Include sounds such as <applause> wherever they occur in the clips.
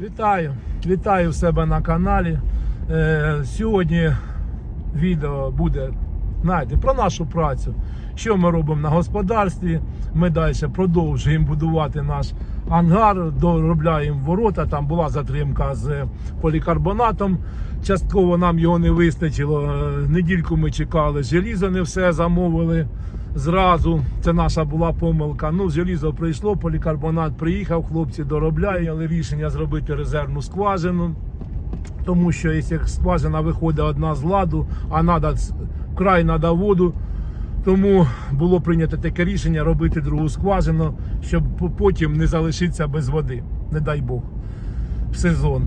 Вітаю! Вітаю в себе на каналі. Е, сьогодні відео буде знаєте, про нашу працю. Що ми робимо на господарстві. Ми далі продовжуємо будувати наш ангар, доробляємо ворота. Там була затримка з полікарбонатом. Частково нам його не вистачило. Е, Недільку ми чекали, желізо не все замовили зразу. Це наша була помилка. Ну, желізо прийшло, полікарбонат приїхав, хлопці доробляли рішення зробити резервну скважину. Тому що якщо скважина виходить одна з ладу, а надо, вкрай треба воду. Тому було прийнято таке рішення робити другу скважину, щоб потім не залишитися без води, не дай Бог, в сезон.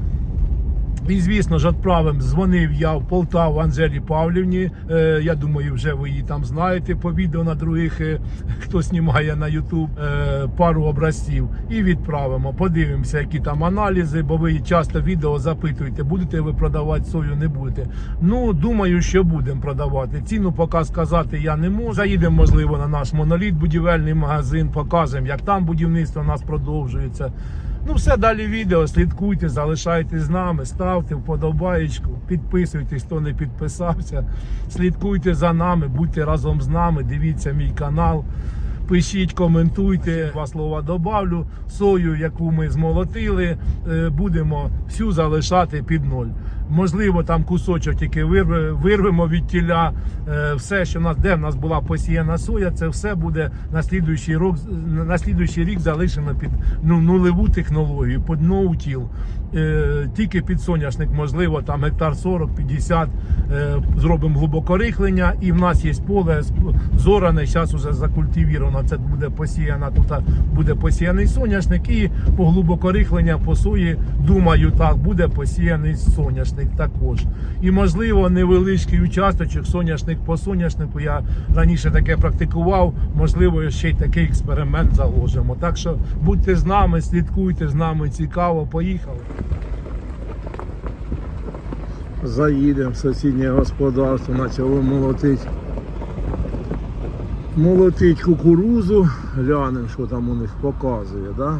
І, звісно ж, відправив, дзвонив я в Полтаву Анжелі Павлівні. Е, я думаю, вже ви її там знаєте по відео на других, е, хто знімає на YouTube, е, пару образців. І відправимо. Подивимося, які там аналізи, бо ви часто відео запитуєте, будете ви продавати сою, не будете. Ну, думаю, що будемо продавати. Ціну поки сказати я не можу. Заїдемо, можливо, на наш моноліт, будівельний магазин, покажемо, як там будівництво у нас продовжується. Ну, все далі відео. Слідкуйте, залишайтесь з нами, ставте вподобаєчку, підписуйтесь, хто не підписався. Слідкуйте за нами, будьте разом з нами, дивіться мій канал. Пишіть, коментуйте, два слова добавлю. Сою, яку ми змолотили, е, будемо всю залишати під ноль. Можливо, там кусочок тільки вирве- вирвемо від тіля. Е, Все, що в нас, де в нас була посіяна соя, це все буде на слідуючий рік, на слідуючий рік залишено під ну, нульову технологію, під ноутіл. Е, Тільки під соняшник, можливо, там гектар 40-50 е, зробимо глибокорихлення, і в нас є поле зоране, зараз уже закультивіровано. Це буде посіяна, тут буде посіяний соняшник, і по глибокорихлення по сої, думаю, так, буде посіяний соняшник також. І можливо, невеличкий участочок, соняшник по соняшнику. Я раніше таке практикував. Можливо, ще й такий експеримент заложимо. Так що будьте з нами, слідкуйте з нами, цікаво, поїхали. Заїдемо в сусіднє господарство, почало молотить. Молотить кукурузу, глянемо, що там у них показує, да?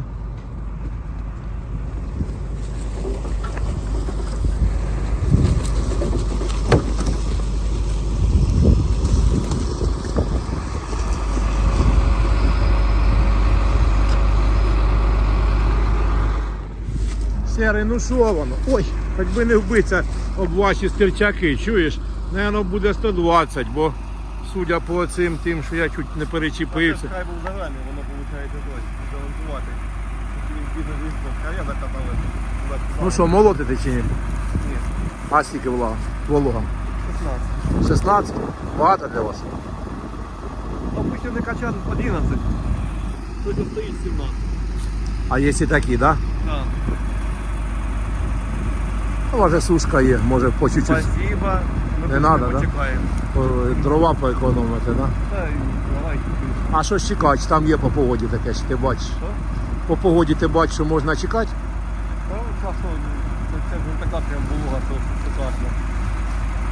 Серий, ну що воно? Ой, хоч би не вбиться об ваші стерчаки, чуєш? Наверно, буде 120, бо судя по цим тим, що я чуть не перечепився. Хай був загальний, воно виходить закатали. Ну що, молотите чи ні? Ні, А скільки? Волога? 16. 16? Багато для вас? Обично не качати 11. Тут стоїть 17. А є і такі, так? Да? Так. Ну, може сушка є, може по чуть-чуть Спасибо. Не тут надо, да? почекаємо. е, дрова поекономити, так? Да? Та й давай. А що ж чекати? Там є по погоді таке, що ти бачиш. Що? По погоді ти бачиш, що можна чекати? Та класно. Це вже така прям волога, то шикарно.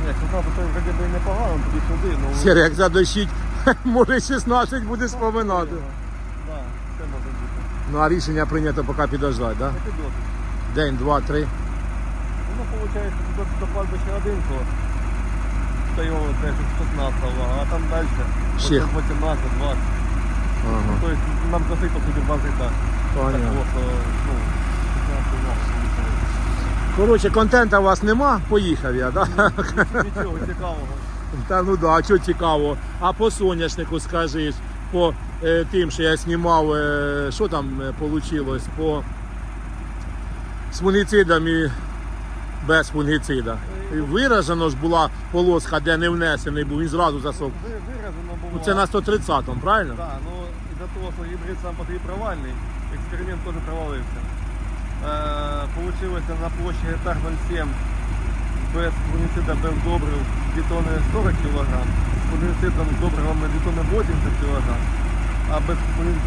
Ні, 16 то вроде би непогано, тоді сюди, ну... Сірий, як задощить, <laughs> може 16 буде споминати. Так, це може бути. Ну а рішення прийнято поки підождати, так? Да? День, два, три. Ну, виходить, до, до кладбища один, то стояло теж 16 а там далі Ще. 18, 20. Ага. Тобто нам засипав туди два жита. Понятно. Так от, е, ну, 15. Коротше, контента у вас нема, поїхав я, так? Да? Нічого цікавого. Та ну да, що цікаво. А по соняшнику скажи, по е, тим, що я знімав, е, що там вийшло по з фунгіцидом і без фунгіцида. Виражено ж була полоска, де не внесений був, він зразу засох. Ви- Виражено було. Ну, Це на 130-му, правильно? Так, ну із-за того, що гібрид сам по собі провальний, експеримент теж провалився. Е, Получилося на площі гектар 07 без фунгіцида, без добрив 2 тонни 40 кг, з фунгіцидом з добривами 2 тонни 80 кг, а без, фунгі-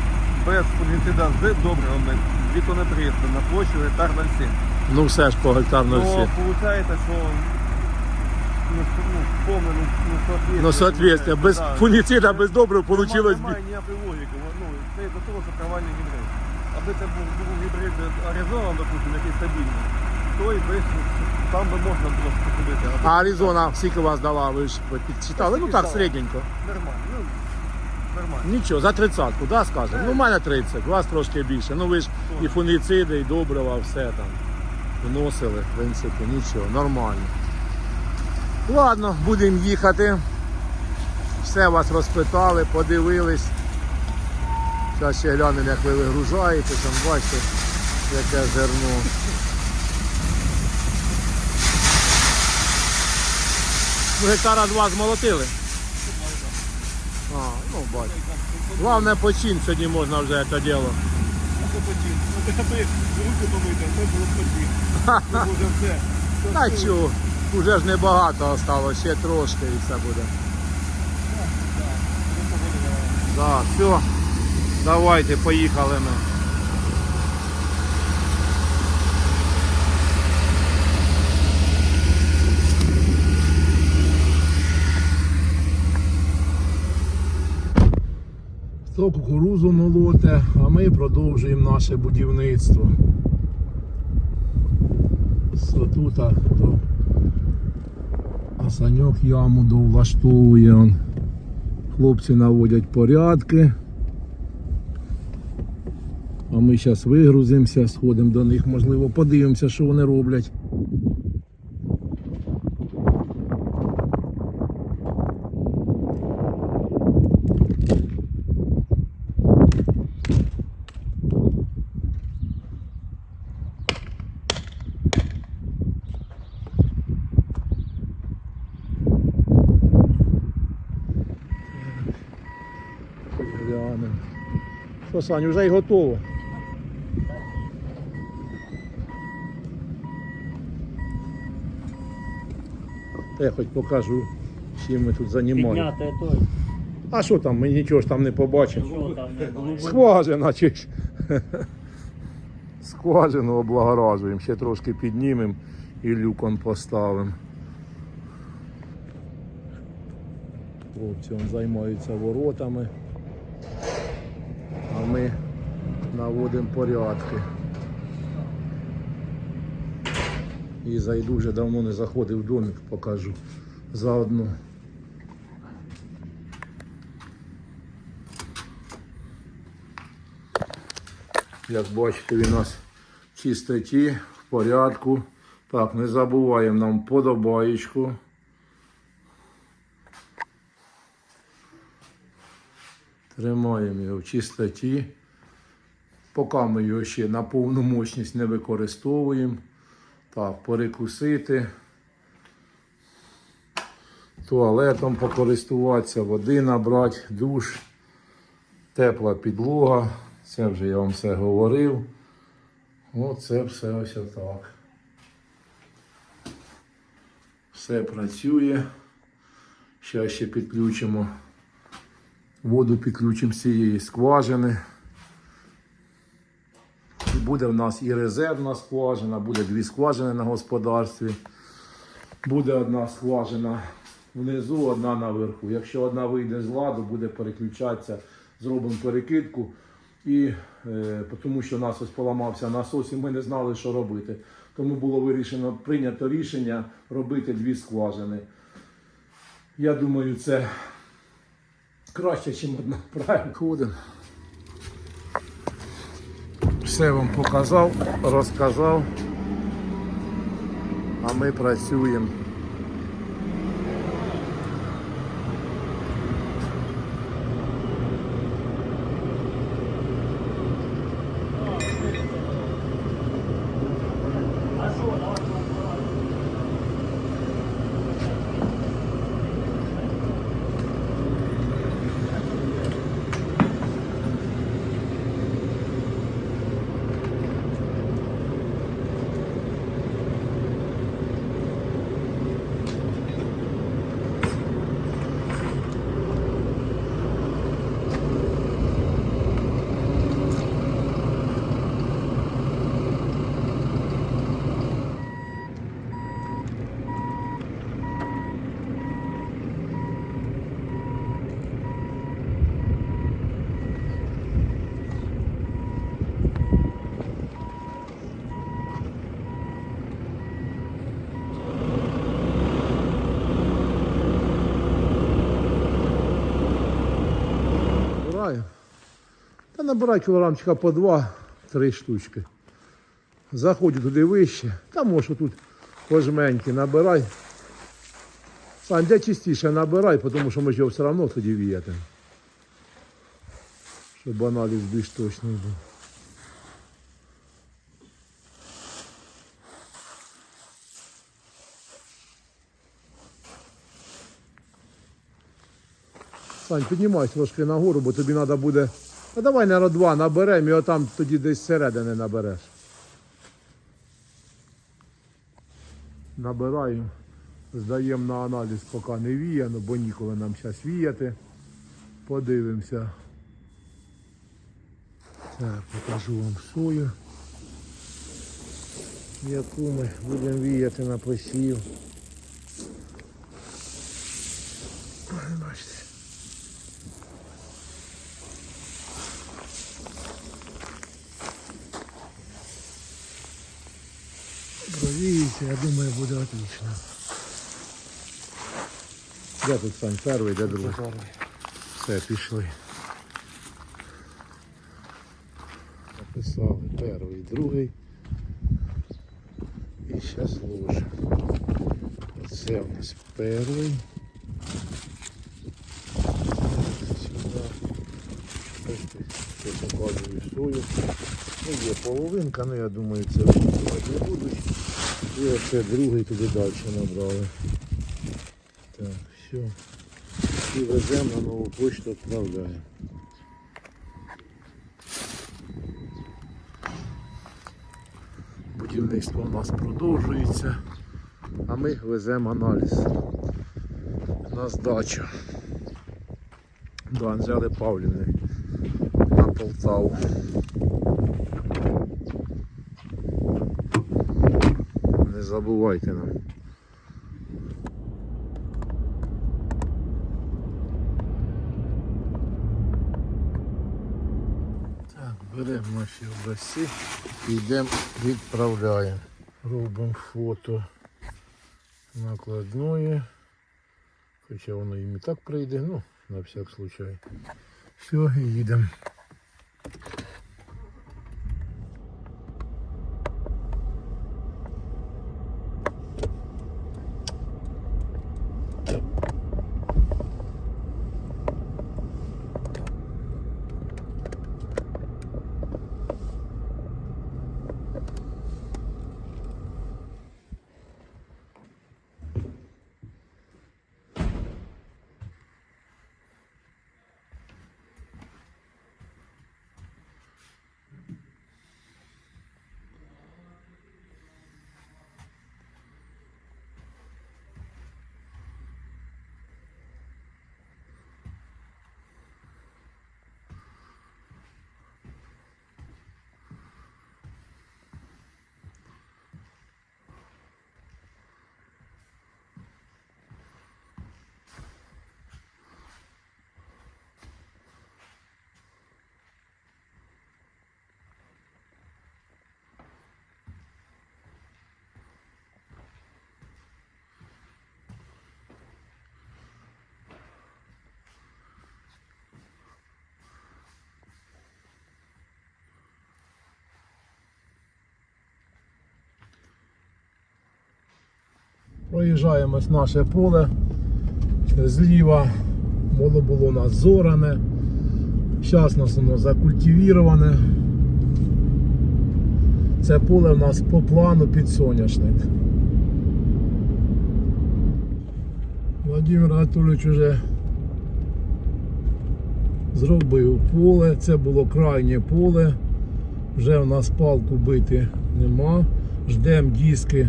без фунгіцида з добривами 2 тонни 300 на площу гектар 07. Ну все ж по гектарно Но всі. виходить, що ну, ну, повне ну, ну, соответствие. Ну, без Да. фунгіцида, без добрив вийшло. Немає ніякої логіки. Ну, це до того, що провальний гібрид. аби це був, був гібрид Аризона, допустимо, який стабільний, то і десь там би можна було посадити. А Аризона скільки вас дала, ви ж підчитали? Ну так, середненько. Нормально, ну, нормально. Нічого, за тридцятку, да, скажемо? Ну, у мене 30, у вас трошки більше. Ну ви ж і фуніциди, і добрива, все там вносили, в принципі, нічого, нормально. Ладно, будемо їхати. Все вас розпитали, подивились. Зараз ще глянемо, як ви вигружаєте, там бачите, яке зерно. Гектара два змолотили. А, ну бачите. Главное почин сьогодні можна вже це діло. А потім. Ну ти аби руку помити, а це було б потім. Це буде все. Та чого, вже ж небагато осталось, ще трошки і все буде. Так, все. Давайте, поїхали ми. Хто кукурузу молоте, а ми продовжуємо наше будівництво. Сатута, то а яму довлаштовує. Хлопці наводять порядки. А ми зараз вигрузимося, сходимо до них, можливо, подивимося, що вони роблять. Глянемо. Що, Саню, вже й готово. Та я хоч покажу, чим ми тут. Підняти той, А що там, ми нічого ж там не побачимо. що там було. Скважина чи ж. Скважину облагоражуємо, ще трошки піднімемо і люком поставимо. Хлопці он займаються воротами, а ми наводимо порядки. І зайду вже давно не заходив в домик, покажу заодно. Як бачите, він у нас в чистоті, в порядку. Так, не забуваємо нам подобаєчку. Тримаємо його в чистоті. Поки ми його ще на повну мощність не використовуємо. Так, перекусити. Туалетом покористуватися, води набрати, душ, тепла підлога. Це вже я вам все говорив. Оце все ось отак. Все працює. Зараз ще підключимо. Воду підключимо з цієї скважини. Буде в нас і резервна скважина, буде дві скважини на господарстві. Буде одна скважина внизу, одна наверху. Якщо одна вийде з ладу, буде переключатися, зробимо перекидку. І е, тому що у нас ось поламався насос, і ми не знали, що робити. Тому було вирішено, прийнято рішення робити дві скважини. Я думаю, це краще, ніж одна. Правильно. Все вам показав, розказав. А ми працюємо. Набирай кілограмчика по два-три штучки. Заходжу туди вище. Та може тут пожменьки набирай. Сань, де чистіше набирай, тому що ми його все одно тоді віятимо. Щоб аналіз більш точний був. Сань, піднімайся трошки нагору, бо тобі треба буде. А давай, наверное, два наберемо і отам тоді десь зсередини набереш. Набираємо, здаємо на аналіз, поки не віяно, бо ніколи нам зараз віяти. Подивимося. Так, покажу вам сою, яку ми будемо віяти на посів. Бачите. Провіється, я думаю, буде отлично. Де тут Сань, перший, де другий? Все, пішли. Написали перший, другий. І зараз ложимо. Оце у нас перший. Сюди. Ще показую сою. Ну, є половинка, ну я думаю, це не будуть. І оце другий туди далі набрали. Так, все. І веземо на нову почту відправляємо. Будівництво у нас продовжується, а ми веземо аналіз на здачу до Анжели Павлівни на Полтаву. Не забувайте нам. Так, беремо наші образці і йдемо відправляємо. Робимо фото накладної. Хоча воно їм і так прийде, ну, на всяк случай. Все, їдемо. Проїжджаємо наше поле. Зліва воно було у нас зоране. Зараз нас воно закультивіроване. Це поле у нас по плану під соняшник. Владимир Анатолійович вже зробив поле. Це було крайнє поле. Вже в нас палку бити нема. Ждемо диски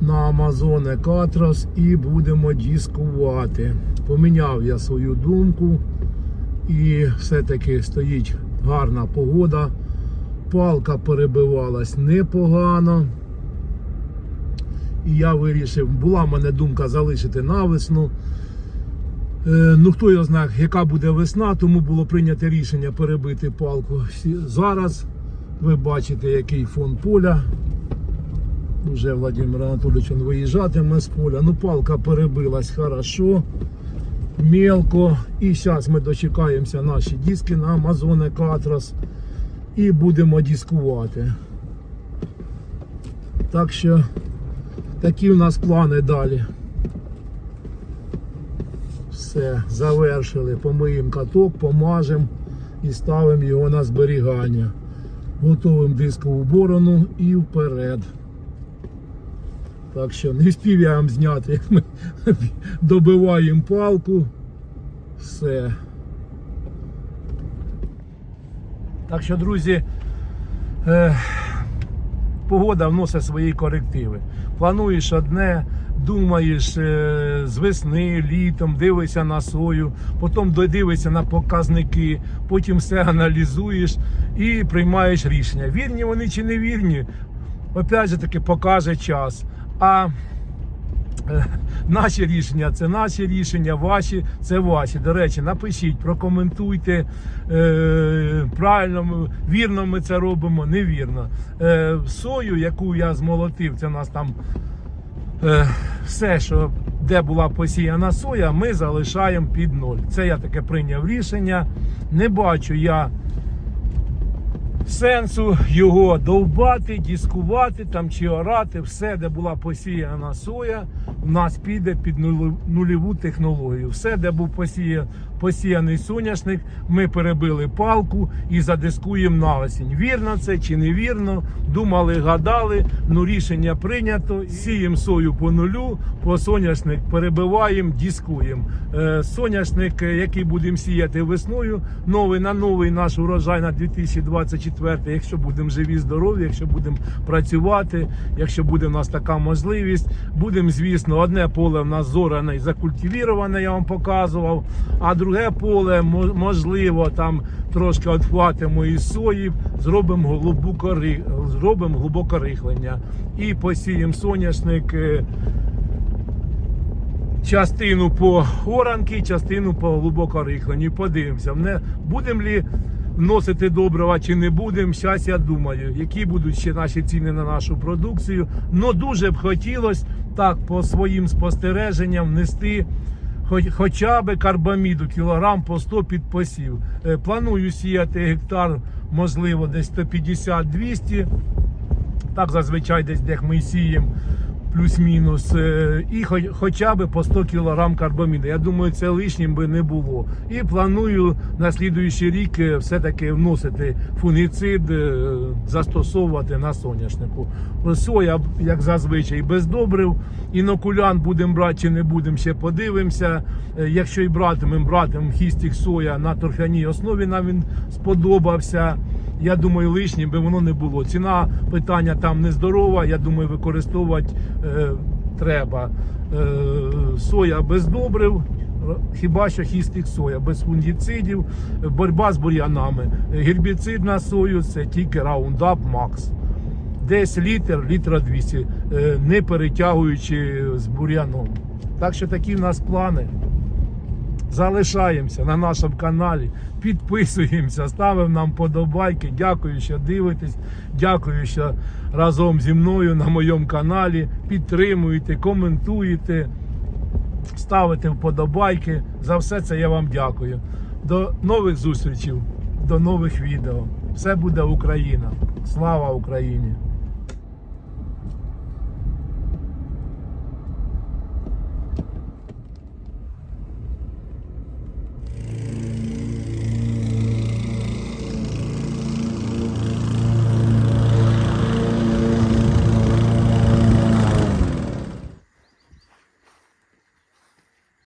на Амазоне Катрос і будемо дискувати. Поміняв я свою думку і все-таки стоїть гарна погода. Палка перебивалась непогано. І я вирішив, була в мене думка залишити на весну. Е, ну хто його знає, яка буде весна, тому було прийнято рішення перебити палку. Зараз ви бачите, який фон поля. Вже Владимир Анатолійович він виїжджатиме з поля. Ну, палка перебилась хорошо. мелко. І зараз ми дочекаємося наші диски на Amazon Катрос і будемо дискувати. Так що такі у нас плани далі. Все, завершили. Помиємо каток, помажемо і ставимо його на зберігання. Готовим дискову борону і вперед. Так що не встиг я вам зняти, як ми добиваємо палку. Все. Так що, друзі, е, погода вносить свої корективи. Плануєш одне, думаєш е, з весни, літом, дивишся на сою, потім додивишся на показники, потім все аналізуєш і приймаєш рішення. Вірні вони чи не вірні, опять же таки покаже час. А Е, Наші рішення це наші рішення, ваші це ваші. До речі, напишіть, прокоментуйте. Е, правильно, вірно ми це робимо, невірно. Е, сою, яку я змолотив, це у нас там е, все, що де була посіяна соя, ми залишаємо під ноль. Це я таке прийняв рішення. Не бачу я сенсу його довбати, дискувати там чи орати. Все, де була посіяна соя, у нас піде під нульову технологію. Все, де був посія, посіяний соняшник, ми перебили палку і задискуємо на осінь. Вірно це чи не вірно? Думали, гадали. Ну рішення прийнято. Сіємо сою по нулю, по соняшник перебиваємо, дискуємо. Е, соняшник, е, який будемо сіяти весною, новий на новий наш урожай на 2024, якщо будемо живі, здорові, якщо будемо працювати, якщо буде в нас така можливість, будемо, звісно, одне поле в нас зоране і закультивіроване, я вам показував, а друге поле, можливо, там трошки відхватимо із соїв, зробимо глибоко, зробимо глибоке рихлення і посіємо соняшник. е, частину по оранки, частину по глибокорихленню. Подивимося, не будемо лі вносити добрива чи не будемо. Зараз я думаю, які будуть ще наші ціни на нашу продукцію. Ну дуже б хотілося так по своїм спостереженням внести. Хоч, хоча б карбаміду кілограм по 100 під посів. Е, Планую сіяти гектар, можливо, десь 150-200 так зазвичай десь де ми сіємо плюс-мінус, е, і хоча б по 100 кг карбаміду. Я думаю, це лишнім би не було. І планую на слідуючий рік е, все-таки вносити фунгіцид, е, застосовувати на соняшнику. Соя, як зазвичай, без добрив. Інокулян будемо брати чи не будемо, ще подивимося. Якщо і братимемо, братимемо хістік соя на торфяній основі, нам він сподобався. Я думаю, лишнім би воно не було. Ціна питання там нездорова. Я думаю, використовувати е, треба. Е, соя без добрив. Хіба що хістик соя без фунгіцидів, боротьба з бур'янами. Гербіцид на сою це тільки Roundup Max. Десь літр, літра 200, е, не перетягуючи з бур'яном. Так що такі в нас плани. Залишаємося на нашому каналі, підписуємося, ставимо нам подобайки. Дякую, що дивитесь. Дякую, що разом зі мною на моєму каналі підтримуєте, коментуєте, ставите вподобайки. За все це я вам дякую. До нових зустрічей, до нових відео. Все буде Україна. Слава Україні!